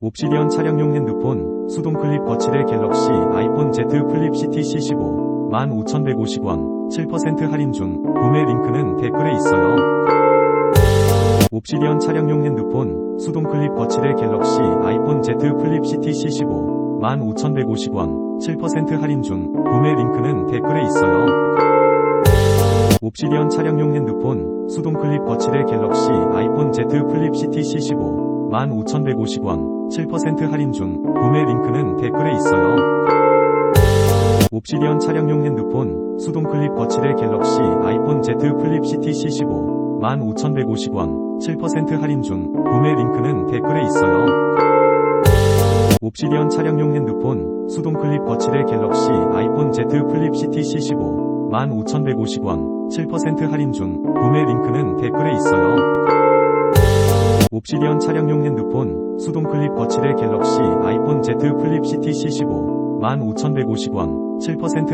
옵시디언 차량용 핸드폰, 수동 클립 거치대 갤럭시 아이폰 Z 플립 CT C15, 15,150원, 7% 할인 중, 구매 링크는 댓글에 있어요. 옵시디언 차량용 핸드폰, 수동 클립 거치대 갤럭시 아이폰 Z 플립 CT C15, 15,150원, 7% 할인 중, 구매 링크는 댓글에 있어요. 옵시디언 차량용 핸드폰, 수동 클립 거치대 갤럭시 아이폰 Z 플립 CT C15, 15,150원, 7% 할인 중, 구매 링크는 댓글에 있어요. 옵시디언 차량용 핸드폰, 수동 클립 거치대 갤럭시 아이폰 Z 플립 CT C15, 15,150원, 7% 할인 중, 구매 링크는 댓글에 있어요. 옵시디언 차량용 핸드폰, 수동 클립 거치대 갤럭시 아이폰 Z 플립 CT C15, 15,150원, 7% 할인 중, 구매 링크는 댓글에 있어요. 옵시디언 차량용 핸드폰, 수동 클립 거치대 갤럭시 아이폰 Z 플립 CT C15, 15,150원, 7%